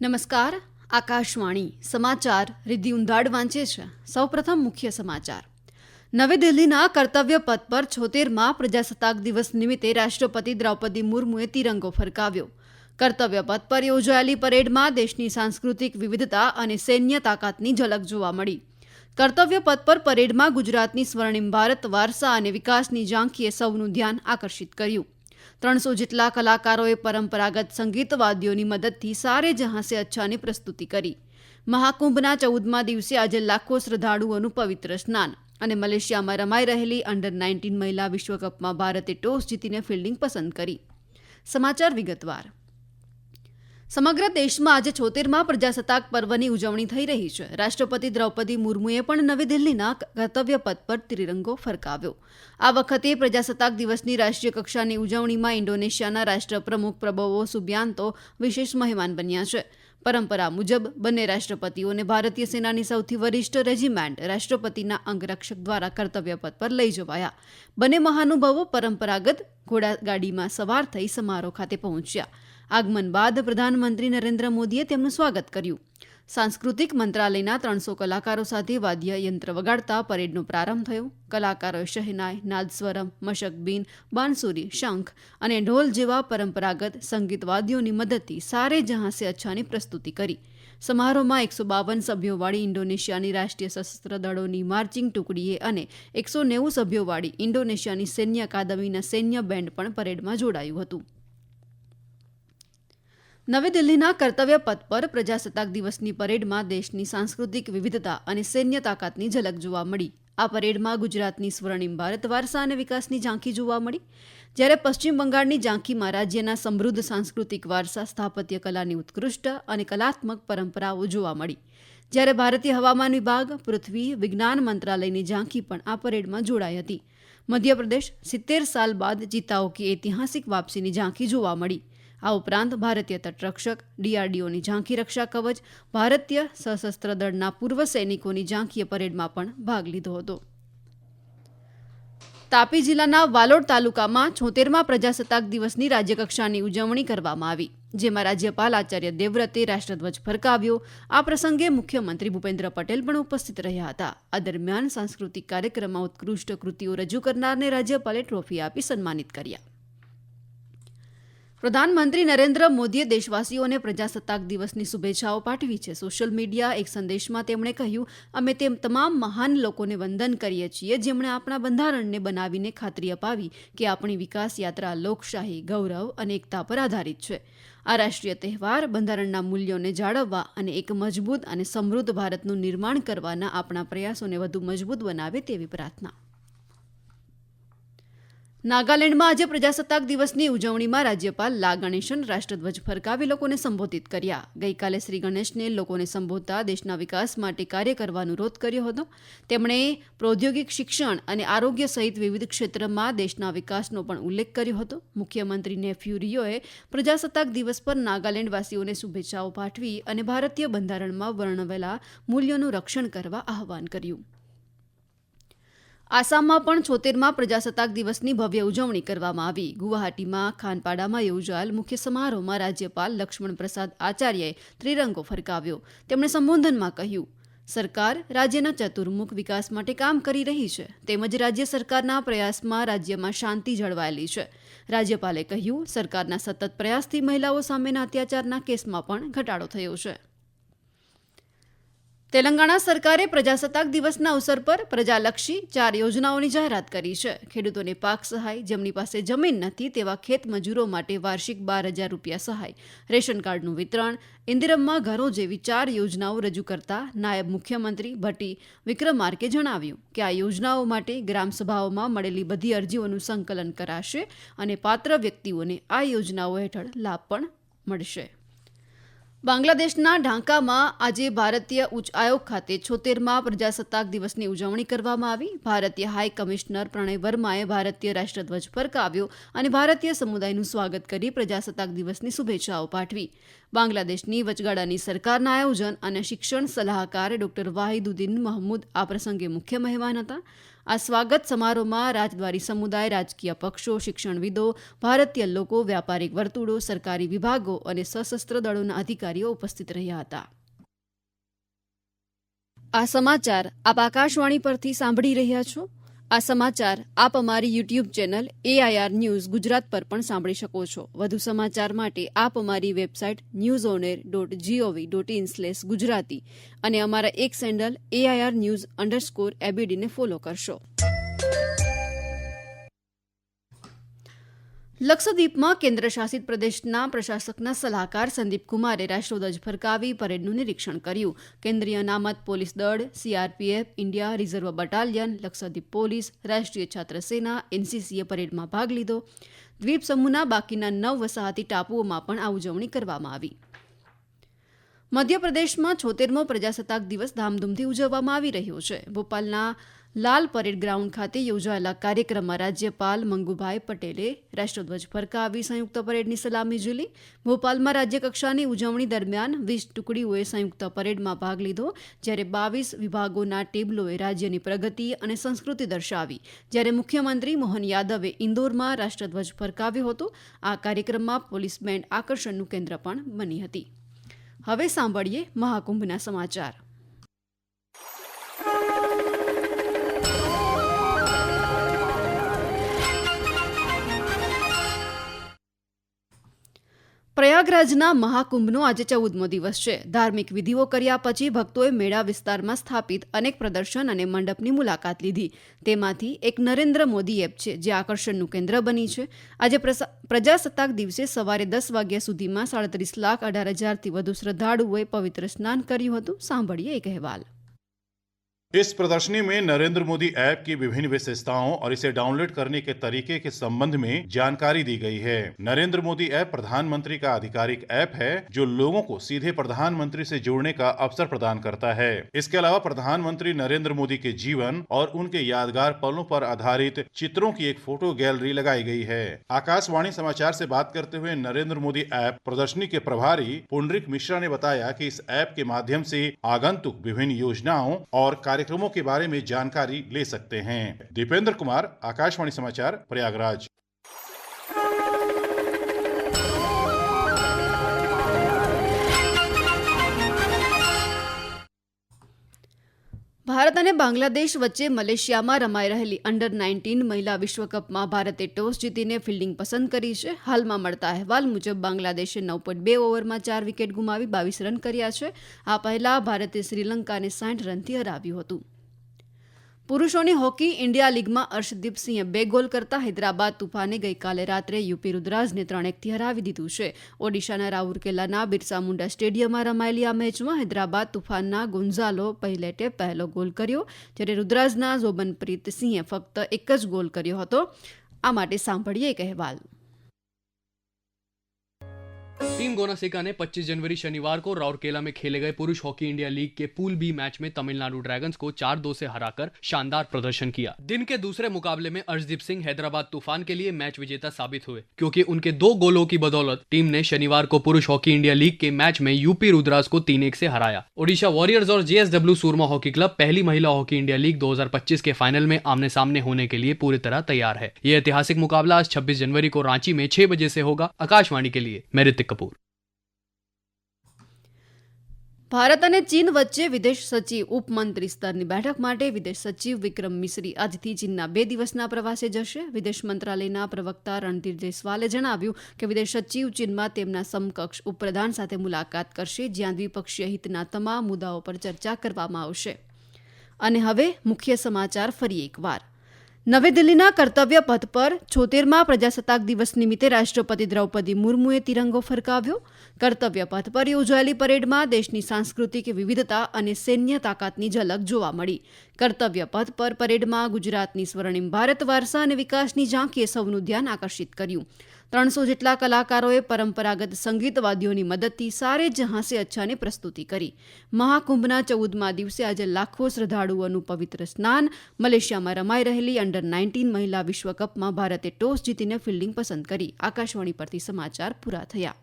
નમસ્કાર, આકાશવાણી સમાચાર રિદ્ધિ ઉંધાડ વાંચે છે સૌપ્રથમ મુખ્ય સમાચાર. નવી દિલ્હીના કર્તવ્ય પથ પર છોતેરમાં પ્રજાસત્તાક દિવસ નિમિત્તે રાષ્ટ્રપતિ દ્રૌપદી મુર્મુએ તિરંગો ફરકાવ્યો. કર્તવ્ય પથ પર યોજાયેલી પરેડમાં દેશની સાંસ્કૃતિક વિવિધતા અને સૈન્ય તાકાતની ઝલક જોવા મળી. કર્તવ્ય પથ પર પરેડમાં ગુજરાતની સ્વર્ણિમ ભારત, વારસા અને વિકાસની ઝાંખીએ સૌનું ધ્યાન આકર્ષિત કર્યું. ત્રણસો જેટલા કલાકારોએ પરંપરાગત સંગીતવાદ્યોની મદદથી સારે જહાં સે અચ્છાની પ્રસ્તુતિ કરી. મહાકુંભના ચૌદમા દિવસે આજે લાખો શ્રદ્ધાળુઓનું પવિત્ર સ્નાન અને મલેશિયામાં રમાઈ રહેલી અંડર નાઇન્ટીન મહિલા વિશ્વકપમાં ભારતે ટોસ જીતીને ફિલ્ડિંગ પસંદ કરી. સમાચાર વિગતવાર. સમગ્ર દેશમાં આજે છોતેરમાં પ્રજાસત્તાક પર્વની ઉજવણી થઈ રહી છે. રાષ્ટ્રપતિ દ્રૌપદી મુર્મુએ પણ નવી દિલ્હીના કર્તવ્ય પથ પર ત્રિરંગો ફરકાવ્યો. આ વખતે પ્રજાસત્તાક દિવસની રાષ્ટ્રીય કક્ષાની ઉજવણીમાં ઇન્ડોનેશિયાના રાષ્ટ્રપ્રમુખ પ્રબોવો સુબિયાન્તો વિશેષ મહેમાન બન્યા છે. પરંપરા મુજબ, બંને રાષ્ટ્રપતિઓને ભારતીય સેનાની સૌથી વરિષ્ઠ રેજિમેન્ટ રાષ્ટ્રપતિના અંગરક્ષક દ્વારા કર્તવ્ય પથ પર લઈ જવાયા. બંને મહાનુભાવો પરંપરાગત ઘોડાગાડીમાં સવાર થઈ સમારોહ ખાતે પહોંચ્યા. આગમન બાદ પ્રધાનમંત્રી નરેન્દ્ર મોદીએ તેમનું સ્વાગત કર્યું. સાંસ્કૃતિક મંત્રાલયના ત્રણસો કલાકારો સાથે વાદ્ય યંત્ર વગાડતા પરેડનો પ્રારંભ થયો. કલાકારોએ શહેનાઈ, નાદસ્વરમ મશકબીન બાંસુરી શંખ અને ઢોલ જેવા પરંપરાગત સંગીતવાદીઓની મદદથી સારે જહાં સે અચ્છાની પ્રસ્તુતિ કરી. સમારોહમાં એકસો બાવન સભ્યોવાળી ઇન્ડોનેશિયાની રાષ્ટ્રીય સશસ્ત્ર દળોની માર્ચિંગ ટુકડીએ અને એકસો નેવું સભ્યોવાળી ઇન્ડોનેશિયાની સૈન્ય અકાદમીના સૈન્ય બેન્ડ પણ પરેડમાં જોડાયું હતું. નવી દિલ્હીના કર્તવ્ય પથ પર પ્રજાસત્તાક દિવસની પરેડમાં દેશની સાંસ્કૃતિક વિવિધતા અને સૈન્ય તાકાતની ઝલક જોવા મળી. આ પરેડમાં ગુજરાતની સ્વર્ણિમ ભારત વારસા અને વિકાસની ઝાંખી જોવા મળી. જ્યારે પશ્ચિમ બંગાળની ઝાંખીમાં રાજ્યના સમૃદ્ધ સાંસ્કૃતિક વારસા, સ્થાપત્ય કલાની ઉત્કૃષ્ટ અને કલાત્મક પરંપરાઓ જોવા મળી. જ્યારે ભારતીય હવામાન વિભાગ, પૃથ્વી વિજ્ઞાન મંત્રાલયની ઝાંખી પણ આ પરેડમાં જોડાઈ હતી. મધ્યપ્રદેશ સિત્તેર સાલ બાદ ચિત્તાઓ કી ઐતિહાસિક વાપસીની ઝાંખી જોવા મળી. આ ઉપરાંત ભારતીય તટરક્ષક, ડીઆરડીઓની ઝાંખી રક્ષા કવચ, ભારતીય સશસ્ત્ર દળના પૂર્વ સૈનિકોની ઝાંખીએ પરેડમાં પણ ભાગ લીધો હતો. તાપી જિલ્લાના વાલોડ તાલુકામાં છોતેરમાં પ્રજાસત્તાક દિવસની રાજ્યકક્ષાની ઉજવણી કરવામાં આવી, જેમાં રાજ્યપાલ આચાર્ય દેવવ્રતે રાષ્ટ્રધ્વજ ફરકાવ્યો. આ પ્રસંગે મુખ્યમંત્રી ભૂપેન્દ્ર પટેલ પણ ઉપસ્થિત રહ્યા હતા. આ દરમિયાન સાંસ્કૃતિક કાર્યક્રમમાં ઉત્કૃષ્ટ કૃતિઓ રજૂ કરનારને રાજ્યપાલે ટ્રોફી આપી સન્માનિત કર્યા. પ્રધાનમંત્રી નરેન્દ્ર મોદીએ દેશવાસીઓને પ્રજાસત્તાક દિવસની શુભેચ્છાઓ પાઠવી છે. સોશિયલ મીડિયા એક સંદેશમાં તેમણે કહ્યું, અમે તેમ તમામ મહાન લોકોને વંદન કરીએ છીએ, જેમણે આપણા બંધારણને બનાવીને ખાતરી અપાવી કે આપણી વિકાસ યાત્રા લોકશાહી, ગૌરવ અને એકતા પર આધારિત છે. આ રાષ્ટ્રીય તહેવાર બંધારણના મૂલ્યોને જાળવવા અને એક મજબૂત અને સમૃદ્ધ ભારતનું નિર્માણ કરવાના આપણા પ્રયાસોને વધુ મજબૂત બનાવે તેવી પ્રાર્થના. નાગાલેન્ડમાં આજે પ્રજાસત્તાક દિવસની ઉજવણીમાં રાજ્યપાલ લા ગણેશન રાષ્ટ્રધ્વજ ફરકાવી લોકોને સંબોધિત કર્યા. ગઈકાલે શ્રી ગણેશને લોકોને સંબોધતા દેશના વિકાસ માટે કાર્ય કરવા અનુરોધ કર્યો હતો. તેમણે પ્રૌદ્યોગિક શિક્ષણ અને આરોગ્ય સહિત વિવિધ ક્ષેત્રમાં દેશના વિકાસનો પણ ઉલ્લેખ કર્યો હતો. મુખ્યમંત્રી નેફ્યુ રિયોએ પ્રજાસત્તાક દિવસ પર નાગાલેન્ડવાસીઓને શુભેચ્છાઓ પાઠવી અને ભારતીય બંધારણમાં વર્ણવેલા મૂલ્યોનું રક્ષણ કરવા આહવાન કર્યું. આસામમાં પણ છોતેરમાં પ્રજાસત્તાક દિવસની ભવ્ય ઉજવણી કરવામાં આવી. ગુવાહાટીમાં ખાનપાડામાં યોજાયેલ મુખ્ય સમારોહમાં રાજ્યપાલ લક્ષ્મણ પ્રસાદ આચાર્યએ ત્રિરંગો ફરકાવ્યો. તેમણે સંબોધનમાં કહ્યું, સરકાર રાજ્યના ચતુર્મુખ વિકાસ માટે કામ કરી રહી છે. તેમજ રાજ્ય સરકારના પ્રયાસમાં રાજ્યમાં શાંતિ જળવાયેલી છે. રાજ્યપાલે કહ્યું, સરકારના સતત પ્રયાસથી મહિલાઓ સામેના અત્યાચારના કેસમાં પણ ઘટાડો થયો છે. તેલંગાણા સરકારે પ્રજાસત્તાક દિવસના અવસર પર પ્રજાલક્ષી ચાર યોજનાઓની જાહેરાત કરી છે. ખેડૂતોને પાક સહાય, જેમની પાસે જમીન નથી તેવા ખેત મજૂરો માટે વાર્ષિક બાર હજાર રૂપિયા સહાય, રેશન કાર્ડનું વિતરણ, ઇન્દિરમ્મા ઘરો જેવી ચાર યોજનાઓ રજૂ કરતા નાયબ મુખ્યમંત્રી ભટ્ટી વિક્રમ આર્કે જણાવ્યું કે આ યોજનાઓ માટે ગ્રામસભાઓમાં મળેલી બધી અરજીઓનું સંકલન કરાશે અને પાત્ર વ્યક્તિઓને આ યોજનાઓ હેઠળ લાભ પણ મળશે. બાંગ્લાદેશના ઢાંકામાં આજે ભારતીય ઉચ્ચ આયોગ ખાતે છોતેરમાં પ્રજાસત્તાક દિવસની ઉજવણી કરવામાં આવી. ભારતીય હાઈ કમિશનર પ્રણય વર્માએ ભારતીય રાષ્ટ્રધ્વજ ફરકાવ્યો અને ભારતીય સમુદાયનું સ્વાગત કરી પ્રજાસત્તાક દિવસની શુભેચ્છાઓ પાઠવી. બાંગ્લાદેશની વચગાળાની સરકારના આયોજન અને શિક્ષણ સલાહકાર ડોક્ટર વાહિદુદ્દીન મહમૂદ આ પ્રસંગે મુખ્ય મહેમાન હતા. આ સ્વાગત સમારોહમાં રાજદ્વારી સમુદાય, રાજકીય પક્ષો, શિક્ષણવિદો, ભારતીય લોકો, વ્યાપારિક વર્તુળો, સરકારી વિભાગો અને સશસ્ત્ર દળોના અધિકારીઓ ઉપસ્થિત રહ્યા હતા. આ સમાચાર આપ આકાશવાણી પરથી સાંભળી રહ્યા છો. આ સમાચાર આપ અમારી YouTube channel AIR news Gujarat પર પણ સાંભળી શકો છો. વધુ સમાચાર માટે આપ અમારી website news on air dot GOV dot in slash Gujarati અને અમારા એક સેન્ડલ એઆઈઆર ન્યૂઝ અંડરસ્કોર એબીડીને ફોલો કરશો. લક્ષદ્વીપમાં કેન્દ્ર શાસિત પ્રદેશના પ્રશાસકના સલાહકાર સંદીપ કુમારે રાષ્ટ્રધ્વજ ફરકાવી પરેડનું નિરીક્ષણ કર્યું. કેન્દ્રીય અનામત પોલીસ દળ CRPF India reserve battalion Lakshadweep police, રાષ્ટ્રીય છાત્ર સેના એનસીસીએ પરેડમાં ભાગ લીધો. દ્વીપ સમૂહના બાકીના નવ વસાહતી ટાપુઓમાં પણ આ ઉજવણી કરવામાં આવી. મધ્યપ્રદેશમાં છોતેરમો પ્રજાસત્તાક દિવસ ધામધૂમથી ઉજવવામાં આવી રહ્યો છે. ભોપાલના લાલ પરેડ ગ્રાઉન્ડ ખાતે યોજાયેલા કાર્યક્રમમાં રાજ્યપાલ મંગુભાઈ પટેલે રાષ્ટ્રધ્વજ ફરકાવી સંયુક્ત પરેડની સલામી ઝીલી. ભોપાલમાં રાજ્યકક્ષાની ઉજવણી દરમિયાન વીસ ટુકડીઓએ સંયુક્ત પરેડમાં ભાગ લીધો, જ્યારે બાવીસ વિભાગોના ટેબલોએ રાજ્યની પ્રગતિ અને સંસ્કૃતિ દર્શાવી. જ્યારે મુખ્યમંત્રી મોહન યાદવે ઇન્દોરમાં રાષ્ટ્રધ્વજ ફરકાવ્યો હતો, આ કાર્યક્રમમાં પોલીસ બેન્ડ આકર્ષણનું કેન્દ્ર પણ બની હતી. હવે સાંભળીએ મહાકુંભના સમાચાર. પ્રયાગરાજના મહાકુંભનો આજે ચૌદમો દિવસ છે. ધાર્મિક વિધિઓ કર્યા પછી ભક્તોએ મેળા વિસ્તારમાં સ્થાપિત અનેક પ્રદર્શન અને મંડપની મુલાકાત લીધી. તેમાંથી એક નરેન્દ્ર મોદી એપ છે, જે આકર્ષણનું કેન્દ્ર બની છે. આજે પ્રજાસત્તાક દિવસે સવારે દસ વાગ્યા સુધીમાં સાડત્રીસ લાખ અઢાર હજારથી વધુ શ્રદ્ધાળુઓએ પવિત્ર સ્નાન કર્યું હતું. સાંભળીએ એક અહેવાલ. इस प्रदर्शनी में नरेंद्र मोदी ऐप की विभिन्न विशेषताओं और इसे डाउनलोड करने के तरीके के संबंध में जानकारी दी गई है। नरेंद्र मोदी ऐप प्रधानमंत्री का आधिकारिक ऐप है, जो लोगों को सीधे प्रधानमंत्री से जोड़ने का अवसर प्रदान करता है। इसके अलावा प्रधानमंत्री नरेंद्र मोदी के जीवन और उनके यादगार पलों पर आधारित चित्रों की एक फ़ोटो गैलरी लगाई गई है। आकाशवाणी समाचार से बात करते हुए नरेंद्र मोदी ऐप प्रदर्शनी के प्रभारी पुंडरिक मिश्रा ने बताया कि इस ऐप के माध्यम से आगंतुक विभिन्न योजनाओं और कार्यक्रमों के बारे में जानकारी ले सकते हैं दीपेंद्र कुमार आकाशवाणी समाचार प्रयागराज ભારત અને બાંગ્લાદેશ વચ્ચે મલેશિયામાં રમાઈ રહેલી અંડર નાઇન્ટીન મહિલા વિશ્વકપમાં ભારતે ટોસ જીતીને ફિલ્ડિંગ પસંદ કરી છે. હાલમાં મળતા અહેવાલ મુજબ બાંગ્લાદેશે નવ પોઈન્ટ બે ઓવરમાં ચાર વિકેટ ગુમાવી બાવીસ રન કર્યા છે. આ પહેલા ભારતે શ્રીલંકાને સાઠ રનથી હરાવ્યું હતું. પુરુષોની હોકી ઇન્ડિયા લીગમાં અર્શદીપસિંહે બે ગોલ કરતા હૈદરાબાદ તુફાને ગઈકાલે રાત્રે યુપી રુદ્રાજને ત્રણ એકથી હરાવી દીધું છે. ઓડિશાના રાઉરકેલાના બિરસા મુંડા સ્ટેડિયમમાં રમાયેલી આ મેચમાં હૈદરાબાદ તુફાનના ગુંઝાલો પહેલેટે પહેલો ગોલ કર્યો, જ્યારે રુદ્રાજના જોબનપ્રીત સિંહે ફક્ત એક જ ગોલ કર્યો હતો. આ માટે સાંભળીએ એક અહેવાલ. टीम गोनासेका ने 25 जनवरी शनिवार को राउरकेला में खेले गए पुरुष हॉकी इंडिया लीग के पूल बी मैच में तमिलनाडु ड्रैगन्स को चार दो से हराकर शानदार प्रदर्शन किया। दिन के दूसरे मुकाबले में अर्शदीप सिंह हैदराबाद तूफ़ान के लिए मैच विजेता साबित हुए, क्योंकि उनके दो गोलों की बदौलत टीम ने शनिवार को पुरुष हॉकी इंडिया लीग के मैच में यूपी रुद्रास को तीन एक से हराया। ओडिशा वॉरियर्स और जेएसडब्ल्यू सूरमा हॉकी क्लब पहली महिला हॉकी इंडिया लीग 2025 के फाइनल में आमने सामने होने के लिए पूरी तरह तैयार है। यह ऐतिहासिक मुकाबला आज 26 जनवरी को रांची में छह बजे से होगा। आकाशवाणी के लिए मैं ऋतिक કપૂર. ભારત અને ચીન વચ્ચે વિદેશ સચિવ, ઉપમંત્રી સ્તરની બેઠક માટે વિદેશ સચિવ વિક્રમ મિશ્રી આજથી ચીનના બે દિવસના પ્રવાસે જશે. વિદેશ મંત્રાલયના પ્રવક્તા રણધીર જયસ્વાલે જણાવ્યું કે વિદેશ સચિવ ચીનમાં તેમના સમકક્ષ ઉપપ્રધાન સાથે મુલાકાત કરશે, જ્યાં દ્વિપક્ષીય હિતના તમામ મુદ્દાઓ પર ચર્ચા કરવામાં આવશે. અને હવે મુખ્ય સમાચાર ફરી એકવાર. નવી દિલ્હીના કર્તવ્ય પથ પર છોતેરમાં પ્રજાસત્તાક દિવસ નિમિત્તે રાષ્ટ્રપતિ દ્રૌપદી મુર્મુએ તિરંગો ફરકાવ્યો. કર્તવ્ય પથ પર યોજાયેલી પરેડમાં દેશની સાંસ્કૃતિક વિવિધતા અને સૈન્ય તાકાતની ઝલક જોવા મળી. કર્તવ્ય પથ પર પરેડમાં ગુજરાતની સ્વર્ણિમ ભારત, વારસા અને વિકાસની ઝાંખીએ સૌનું ધ્યાન આકર્ષિત કર્યું. ત્રણસો જેટલા કલાકારોએ પરંપરાગત સંગીત વાદ્યોની મદદથી સારે જહાં સે અચ્છાની પ્રસ્તુતિ કરી. મહાકુંભના ચૌદમા દિવસે આજે લાખો શ્રદ્ધાળુઓનું પવિત્ર સ્નાન, મલેશિયામાં રમાઈ રહેલી અંડર નાઇન્ટીન મહિલા વિશ્વકપમાં ભારતે ટોસ જીતીને ફિલ્ડિંગ પસંદ કરી. આકાશવાણી પરથી સમાચાર પૂરા થયા.